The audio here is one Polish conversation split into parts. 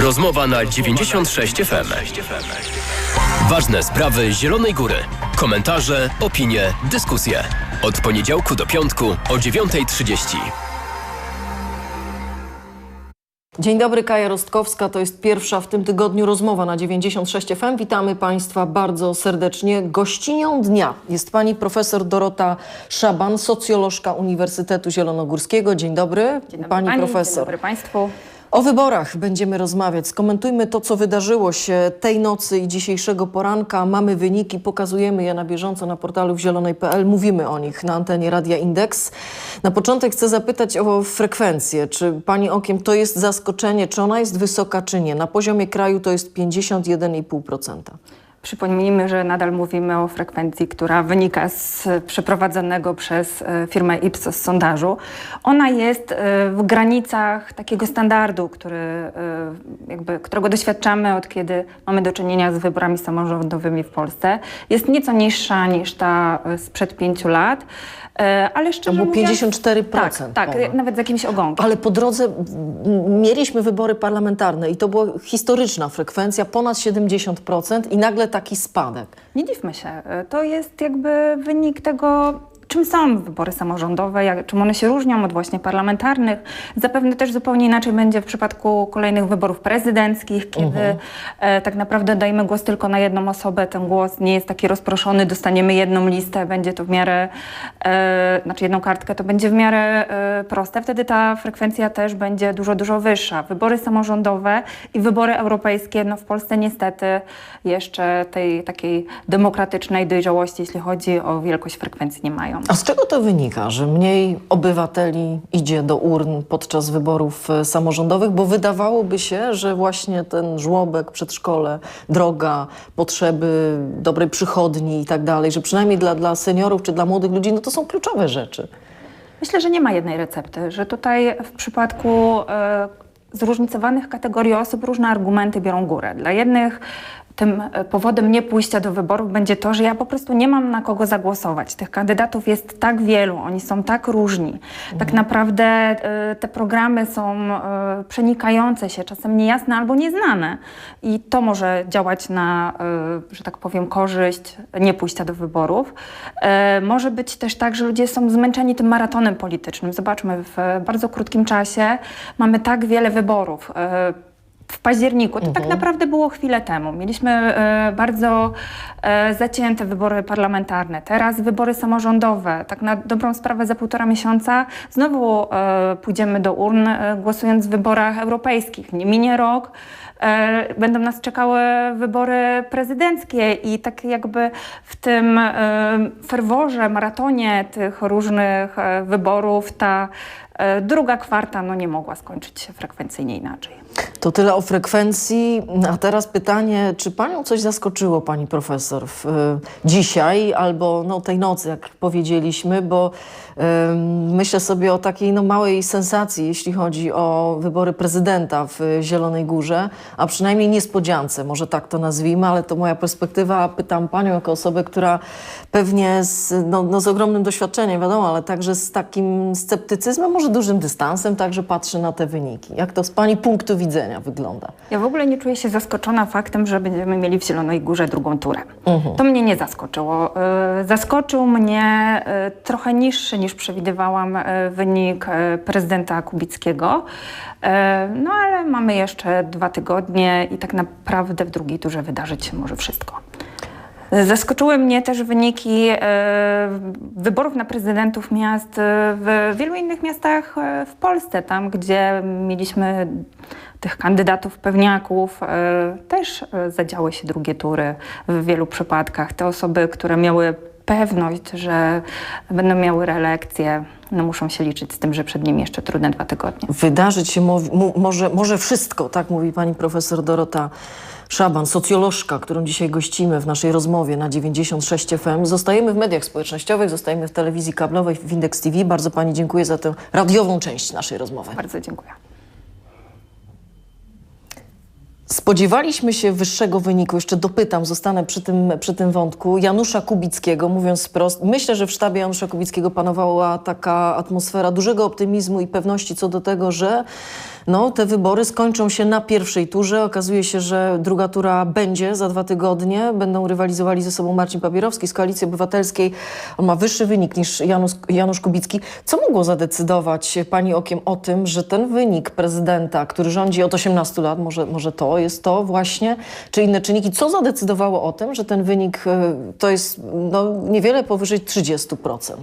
Rozmowa na 96 FM. Ważne sprawy Zielonej Góry. Komentarze, opinie, dyskusje. Od poniedziałku do piątku o 9.30. Dzień dobry, Kaja Rostkowska. To jest pierwsza w tym tygodniu rozmowa na 96 FM. Witamy Państwa bardzo serdecznie. Gościnią dnia jest pani profesor Dorota Szaban, socjolożka Uniwersytetu Zielonogórskiego. Dzień dobry, Dzień dobry pani, profesor. Dzień dobry Państwu. O wyborach będziemy rozmawiać. Skomentujmy to, co wydarzyło się tej nocy i dzisiejszego poranka. Mamy wyniki, pokazujemy je na bieżąco na portalu zielonej.pl. Mówimy o nich na antenie Radia Indeks. Na początek chcę zapytać o frekwencję. Czy pani okiem to jest zaskoczenie? Czy ona jest wysoka, czy nie? Na poziomie kraju to jest 51,5%. Przypomnijmy, że nadal mówimy o frekwencji, która wynika z przeprowadzonego przez e, firmę Ipsos sondażu. Ona jest e, w granicach takiego standardu, który, e, jakby, którego doświadczamy od kiedy mamy do czynienia z wyborami samorządowymi w Polsce. Jest nieco niższa niż ta sprzed pięciu lat, ale szczerze było mówiąc... 54% Tak, tak ponad. nawet z jakimś ogonkiem. Ale po drodze mieliśmy wybory parlamentarne i to była historyczna frekwencja, ponad 70% i nagle taki spadek. Nie dziwmy się. To jest jakby wynik tego, czym są wybory samorządowe, jak, czym one się różnią od właśnie parlamentarnych. Zapewne też zupełnie inaczej będzie w przypadku kolejnych wyborów prezydenckich, kiedy e, tak naprawdę dajemy głos tylko na jedną osobę. Ten głos nie jest taki rozproszony, dostaniemy jedną listę, będzie to w miarę, e, znaczy jedną kartkę, to będzie w miarę e, proste. Wtedy ta frekwencja też będzie dużo, dużo wyższa. Wybory samorządowe i wybory europejskie, no w Polsce niestety jeszcze tej takiej demokratycznej dojrzałości, jeśli chodzi o wielkość frekwencji, nie mają. A z czego to wynika, że mniej obywateli idzie do urn podczas wyborów e, samorządowych? Bo wydawałoby się, że właśnie ten żłobek, przedszkole, droga, potrzeby dobrej przychodni i tak dalej, że przynajmniej dla, dla seniorów czy dla młodych ludzi, no to są kluczowe rzeczy. Myślę, że nie ma jednej recepty, że tutaj w przypadku e, zróżnicowanych kategorii osób różne argumenty biorą górę. Dla jednych tym e, powodem nie pójścia do wyborów będzie to, że ja po prostu nie mam na kogo zagłosować. Tych kandydatów jest tak wielu, oni są tak różni. Tak naprawdę e, te programy są e, przenikające się, czasem niejasne albo nieznane. I to może działać na, że tak powiem, korzyść nie pójścia do wyborów. Może być też tak, że ludzie są zmęczeni tym maratonem politycznym. Zobaczmy, w bardzo krótkim czasie mamy tak wiele wyborów. W październiku. To tak naprawdę było chwilę temu. Mieliśmy e, bardzo e, zacięte wybory parlamentarne, teraz wybory samorządowe. Tak na dobrą sprawę za półtora miesiąca znowu e, pójdziemy do urn e, głosując w wyborach europejskich. Nie minie rok. E, Będą nas czekały wybory prezydenckie i tak jakby w tym e, ferworze, maratonie tych różnych wyborów ta druga kwarta no, nie mogła skończyć się frekwencyjnie inaczej. To tyle o frekwencji. A teraz pytanie, czy panią coś zaskoczyło, pani profesor, w, e, dzisiaj albo no, tej nocy, jak powiedzieliśmy, bo myślę sobie o takiej no, małej sensacji, jeśli chodzi o wybory prezydenta w Zielonej Górze, a przynajmniej niespodziance, może tak to nazwijmy, ale to moja perspektywa. Pytam panią jako osobę, która pewnie z, no, no, z ogromnym doświadczeniem, wiadomo, ale także z takim sceptycyzmem, może dużym dystansem, także patrzy na te wyniki. Jak to z pani punktu widzenia wygląda? Ja w ogóle nie czuję się zaskoczona faktem, że będziemy mieli w Zielonej Górze drugą turę. To mnie nie zaskoczyło. E, Zaskoczył mnie e, trochę niższy niż przewidywałam e, wynik prezydenta Kubickiego. No ale mamy jeszcze dwa tygodnie i tak naprawdę w drugiej turze wydarzyć się może wszystko. Zaskoczyły mnie też wyniki wyborów na prezydentów miast w wielu innych miastach w Polsce, tam gdzie mieliśmy tych kandydatów pewniaków, e, też e, zadziały się drugie tury w wielu przypadkach. Te osoby, które miały pewność, że będą miały reelekcję, no muszą się liczyć z tym, że przed nimi jeszcze trudne dwa tygodnie. Wydarzyć się mo może, może wszystko, tak mówi pani profesor Dorota Szaban, socjolożka, którą dzisiaj gościmy w naszej rozmowie na 96 FM. Zostajemy w mediach społecznościowych, zostajemy w telewizji kablowej, w Index TV. Bardzo pani dziękuję za tę radiową część naszej rozmowy. Bardzo dziękuję. Spodziewaliśmy się wyższego wyniku, jeszcze dopytam, zostanę przy tym, przy tym wątku, Janusza Kubickiego, mówiąc wprost. Myślę, że w sztabie Janusza Kubickiego panowała taka atmosfera dużego optymizmu i pewności co do tego, że no, te wybory skończą się na pierwszej turze. Okazuje się, że druga tura będzie za dwa tygodnie. Będą rywalizowali ze sobą Marcin Papierowski z Koalicji Obywatelskiej. On ma wyższy wynik niż Janusz, Janusz Kubicki. Co mogło zadecydować Pani okiem o tym, że ten wynik prezydenta, który rządzi od 18 lat, może, może to jest to właśnie, czy inne czynniki, co zadecydowało o tym, że ten wynik e, to jest no, niewiele powyżej 30%?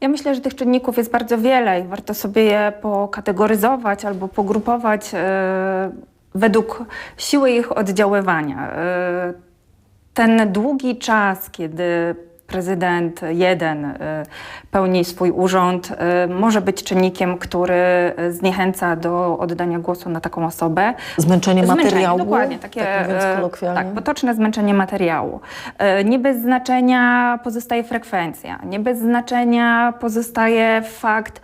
Ja myślę, że tych czynników jest bardzo wiele i warto sobie je pokategoryzować albo pogrupować e, według siły ich oddziaływania. E, ten długi czas, kiedy prezydent jeden e, pełni swój urząd, e, może być czynnikiem, który e, zniechęca do oddania głosu na taką osobę. Zmęczenie materiału? Dokładnie, takie tak mówiąc e, kolokwialnie? tak, potoczne zmęczenie materiału. Nie bez znaczenia pozostaje frekwencja, nie bez znaczenia pozostaje fakt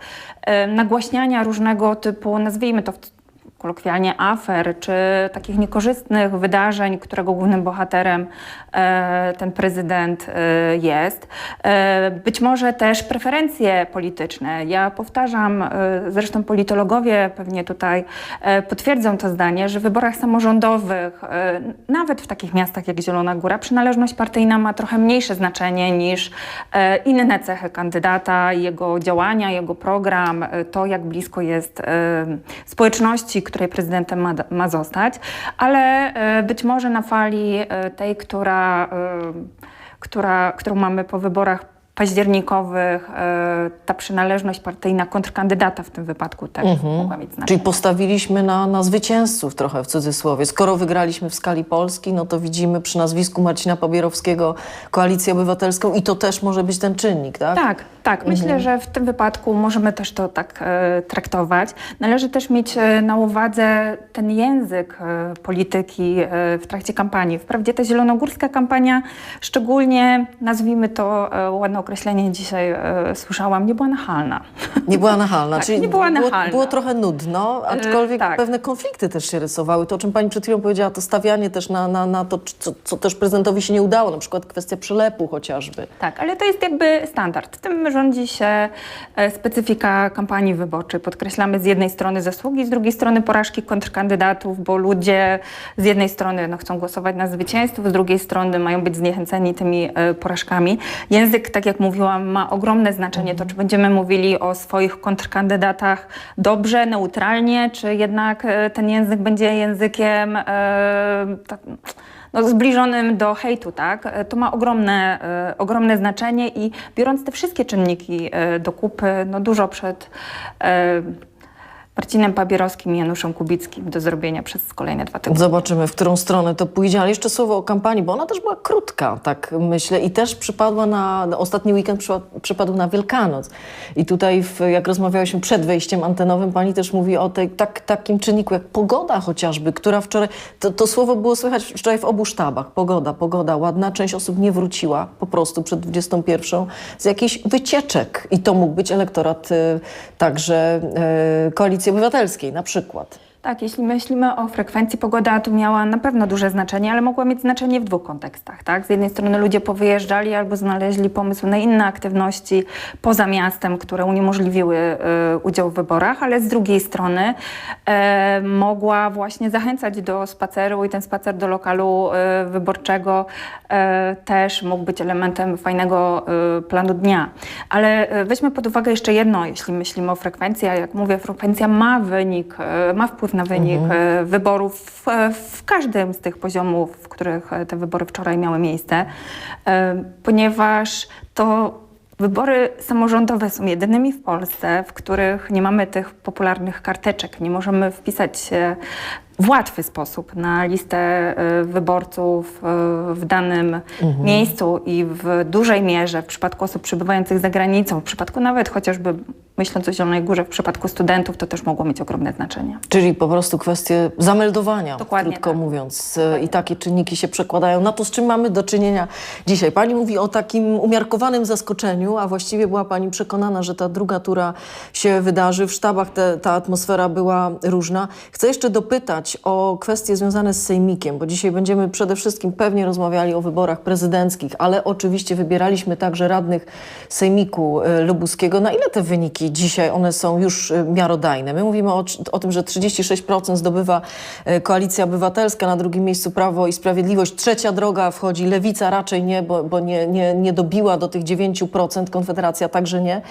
nagłaśniania różnego typu, nazwijmy to w- kolokwialnie afer, czy takich niekorzystnych wydarzeń, którego głównym bohaterem e, ten prezydent e, jest. E, być może też preferencje polityczne. Ja powtarzam, e, zresztą politologowie pewnie tutaj e, potwierdzą to zdanie, że w wyborach samorządowych, e, nawet w takich miastach jak Zielona Góra, przynależność partyjna ma trochę mniejsze znaczenie niż inne cechy kandydata, jego działania, jego program, to jak blisko jest społeczności, której prezydentem ma, ma zostać, ale e, być może na fali e, tej, która, e, która, którą mamy po wyborach październikowych, e, ta przynależność partyjna kontrkandydata w tym wypadku też mogła mieć znaczenie. Czyli postawiliśmy na, na zwycięzców trochę w cudzysłowie. Skoro wygraliśmy w skali Polski, no to widzimy przy nazwisku Marcina Pobierowskiego Koalicję Obywatelską i to też może być ten czynnik, tak? Tak, tak. Mhm. Myślę, że w tym wypadku możemy też to tak e, traktować. Należy też mieć e, na uwadze ten język e, polityki e, w trakcie kampanii. Wprawdzie ta zielonogórska kampania, szczególnie, nazwijmy to ładne określenie dzisiaj e, słyszałam, nie była nachalna. Nie była nachalna, Tak, czyli nie była było, nachalna. było trochę nudno, aczkolwiek tak. pewne konflikty też się rysowały. To, o czym pani przed chwilą powiedziała, to stawianie też na, na, na to, co, co też prezydentowi się nie udało, na przykład kwestia przylepu chociażby. Tak, ale to jest jakby standard. Tym rządzi się e, specyfika kampanii wyborczej. Podkreślamy z jednej strony zasługi, z drugiej strony porażki kontrkandydatów, bo ludzie z jednej strony no, chcą głosować na zwycięzców, z drugiej strony mają być zniechęceni tymi e, porażkami. Język, tak jak mówiłam, ma ogromne znaczenie. To, czy będziemy mówili o swoich kontrkandydatach dobrze, neutralnie, czy jednak e, ten język będzie językiem e, tak, no, zbliżonym do hejtu, tak? E, To ma ogromne, ogromne znaczenie i biorąc te wszystkie czynniki do kupy, no dużo przed Marcinem Papierowskim i Januszem Kubickim do zrobienia przez kolejne dwa tygodnie. Zobaczymy, w którą stronę to pójdzie, ale jeszcze słowo o kampanii, bo ona też była krótka, tak myślę, i też przypadła na, ostatni weekend przypa- przypadł na Wielkanoc. I tutaj, w, jak rozmawiałyśmy przed wejściem antenowym, pani też mówi o tej, tak, takim czynniku jak pogoda chociażby, która wczoraj, to, to słowo było słychać wczoraj w obu sztabach, pogoda, pogoda ładna, część osób nie wróciła po prostu przed 21 z jakichś wycieczek i to mógł być elektorat y, także y, Koalicji Obywatelskiej na przykład. Tak, jeśli myślimy o frekwencji, pogoda tu miała na pewno duże znaczenie, ale mogła mieć znaczenie w dwóch kontekstach. Tak? Z jednej strony ludzie powyjeżdżali albo znaleźli pomysł na inne aktywności poza miastem, które uniemożliwiły e, udział w wyborach, ale z drugiej strony e, mogła właśnie zachęcać do spaceru i ten spacer do lokalu e, wyborczego e, też mógł być elementem fajnego e, planu dnia. Ale e, weźmy pod uwagę jeszcze jedno, jeśli myślimy o frekwencji, a jak mówię, frekwencja ma wynik, ma wpływ na wynik e, wyborów w, każdym z tych poziomów, w których e, te wybory wczoraj miały miejsce, e, ponieważ to Wybory samorządowe są jedynymi w Polsce, w których nie mamy tych popularnych karteczek. Nie możemy wpisać się w łatwy sposób na listę e, wyborców e, w danym miejscu i w dużej mierze w przypadku osób przebywających za granicą, w przypadku nawet chociażby myśląc o Zielonej Górze, w przypadku studentów to też mogło mieć ogromne znaczenie. Czyli po prostu kwestie zameldowania, Dokładnie krótko tak. mówiąc. E, I takie czynniki się przekładają na to, z czym mamy do czynienia dzisiaj. Pani mówi o takim umiarkowanym zaskoczeniu, a właściwie była Pani przekonana, że ta druga tura się wydarzy. W sztabach te, ta atmosfera była różna. Chcę jeszcze dopytać o kwestie związane z Sejmikiem, bo dzisiaj będziemy przede wszystkim pewnie rozmawiali o wyborach prezydenckich, ale oczywiście wybieraliśmy także radnych Sejmiku e, Lubuskiego. Na ile te wyniki dzisiaj, one są już y, miarodajne. My mówimy o, o tym, że 36% zdobywa y, Koalicja Obywatelska, na drugim miejscu Prawo i Sprawiedliwość. Trzecia droga wchodzi Lewica, raczej nie, bo, bo nie, nie, nie dobiła do tych 9%, Konfederacja także nie.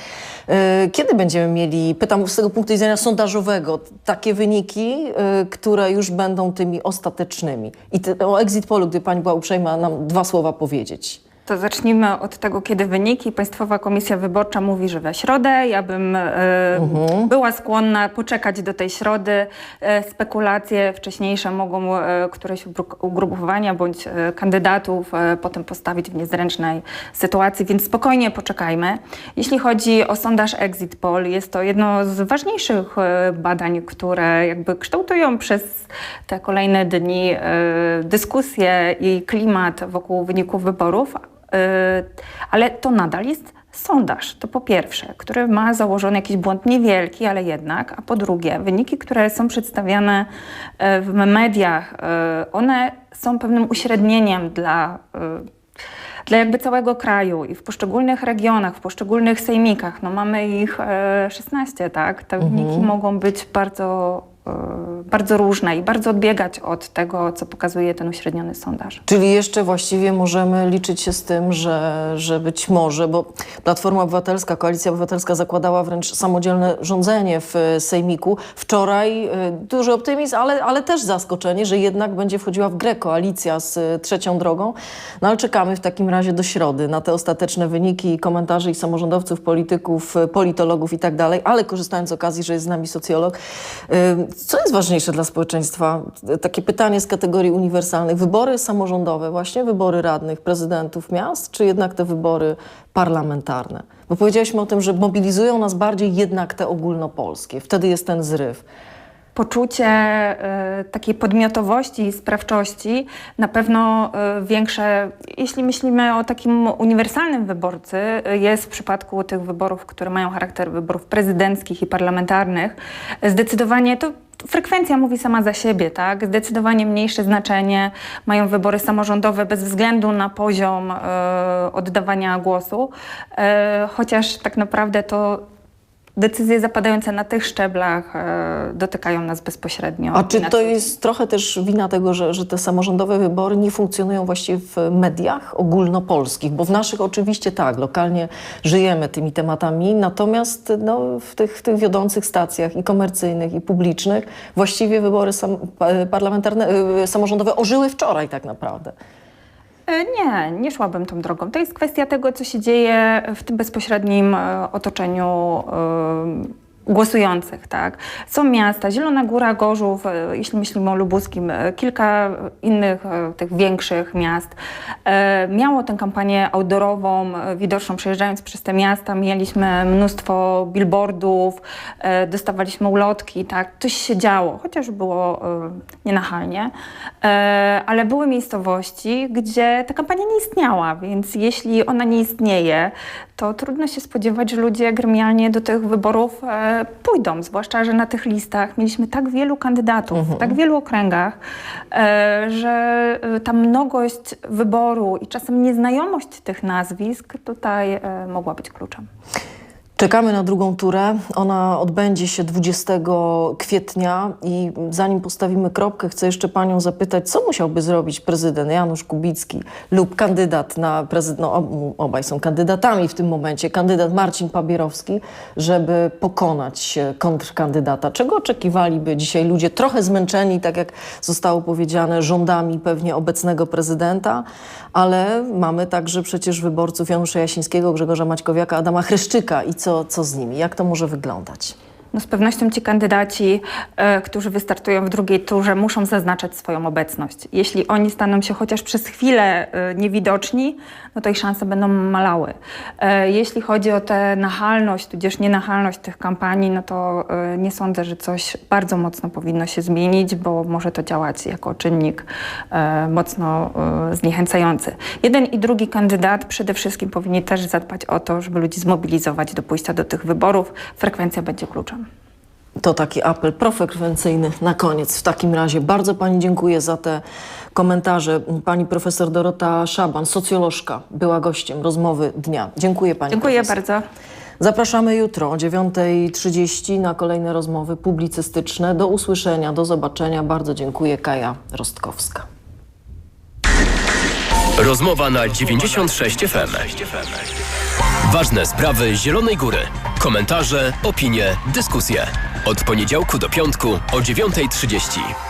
Kiedy będziemy mieli, pytam z tego punktu widzenia sondażowego, takie wyniki, y, które już będą tymi ostatecznymi? I te, o exit polu, gdy pani była uprzejma nam dwa słowa powiedzieć. To zacznijmy od tego, kiedy wyniki. Państwowa Komisja Wyborcza mówi, że we środę. Ja bym e, była skłonna poczekać do tej środy. E, spekulacje wcześniejsze mogą e, któreś ugru- ugrupowania bądź kandydatów potem postawić w niezręcznej sytuacji, więc spokojnie poczekajmy. Jeśli chodzi o sondaż Exit Poll, jest to jedno z ważniejszych badań, które jakby kształtują przez te kolejne dni dyskusje i klimat wokół wyników wyborów. Yy, ale to nadal jest sondaż, to po pierwsze, który ma założony jakiś błąd niewielki, ale jednak, a po drugie, wyniki, które są przedstawiane e, w mediach, e, one są pewnym uśrednieniem dla dla jakby całego kraju i w poszczególnych regionach, w poszczególnych sejmikach, no mamy ich e, 16, tak? Te wyniki mogą być bardzo, bardzo różne i bardzo odbiegać od tego, co pokazuje ten uśredniony sondaż. Czyli jeszcze właściwie możemy liczyć się z tym, że, że być może, bo Platforma Obywatelska, Koalicja Obywatelska zakładała wręcz samodzielne rządzenie w e, Sejmiku. Wczoraj e, duży optymizm, ale, ale też zaskoczenie, że jednak będzie wchodziła w grę koalicja z e, trzecią drogą. No ale czekamy w takim razie do środy na te ostateczne wyniki i komentarze i samorządowców, polityków, e, politologów i tak dalej. Ale korzystając z okazji, że jest z nami socjolog, e, co jest ważniejsze dla społeczeństwa? Takie pytanie z kategorii uniwersalnych. Wybory samorządowe, właśnie wybory radnych, prezydentów miast, czy jednak te wybory parlamentarne? Bo powiedzieliśmy o tym, że mobilizują nas bardziej jednak te ogólnopolskie. Wtedy jest ten zryw. Poczucie e, takiej podmiotowości i sprawczości na pewno e, większe, jeśli myślimy o takim uniwersalnym wyborcy, e, jest w przypadku tych wyborów, które mają charakter wyborów prezydenckich i parlamentarnych, zdecydowanie to Frekwencja mówi sama za siebie, tak? Zdecydowanie mniejsze znaczenie mają wybory samorządowe bez względu na poziom e, oddawania głosu, e, chociaż tak naprawdę to decyzje zapadające na tych szczeblach e, dotykają nas bezpośrednio. A czy to jest trochę też wina tego, że, że te samorządowe wybory nie funkcjonują właściwie w mediach ogólnopolskich? Bo w naszych oczywiście tak, lokalnie żyjemy tymi tematami, natomiast no, w, tych, w tych wiodących stacjach i komercyjnych, i publicznych właściwie wybory sam, pa- parlamentarne, y, samorządowe ożyły wczoraj tak naprawdę. E, Nie, nie szłabym tą drogą. To jest kwestia tego, co się dzieje w tym bezpośrednim e, otoczeniu e, głosujących, tak. Są miasta, Zielona Góra, Gorzów, e, jeśli myślimy o Lubuskim, e, kilka innych e, tych większych miast. Miało tę kampanię outdoorową, widoczną, przejeżdżając przez te miasta, mieliśmy mnóstwo billboardów, dostawaliśmy ulotki, tak, coś się działo, chociaż było nienachalnie, ale były miejscowości, gdzie ta kampania nie istniała, więc jeśli ona nie istnieje, to trudno się spodziewać, że ludzie gremialnie do tych wyborów e, pójdą, zwłaszcza, że na tych listach mieliśmy tak wielu kandydatów w tak wielu okręgach, e, że e, ta mnogość wyboru i czasem nieznajomość tych nazwisk tutaj e, mogła być kluczem. Czekamy na drugą turę. Ona odbędzie się 20 kwietnia i zanim postawimy kropkę, chcę jeszcze panią zapytać, co musiałby zrobić prezydent Janusz Kubicki lub kandydat na prezydent, no ob- obaj są kandydatami w tym momencie, kandydat Marcin Pabierowski, żeby pokonać kontrkandydata. Czego oczekiwaliby dzisiaj ludzie trochę zmęczeni, tak jak zostało powiedziane, rządami pewnie obecnego prezydenta, ale mamy także przecież wyborców Janusza Jasińskiego, Grzegorza Maćkowiaka, Adama Chryszczyka i co, co z nimi? Jak to może wyglądać? No z pewnością ci kandydaci, e, którzy wystartują w drugiej turze, muszą zaznaczać swoją obecność. Jeśli oni staną się chociaż przez chwilę e, niewidoczni, no to ich szanse będą malały. E, jeśli chodzi o tę nachalność, tudzież nienachalność tych kampanii, no to e, nie sądzę, że coś bardzo mocno powinno się zmienić, bo może to działać jako czynnik e, mocno zniechęcający. Jeden i drugi kandydat przede wszystkim powinni też zadbać o to, żeby ludzi zmobilizować do pójścia do tych wyborów. Frekwencja będzie kluczem. To taki apel profrekwencyjny na koniec. W takim razie bardzo Pani dziękuję za te komentarze. Pani profesor Dorota Szaban, socjolożka, była gościem rozmowy dnia. Dziękuję Pani Dziękuję profesor. bardzo. Zapraszamy jutro o 9.30 na kolejne rozmowy publicystyczne. Do usłyszenia, do zobaczenia. Bardzo dziękuję. Kaja Rostkowska. Rozmowa na 96 FM. Ważne sprawy Zielonej Góry. Komentarze, opinie, dyskusje. Od poniedziałku do piątku o 9.30.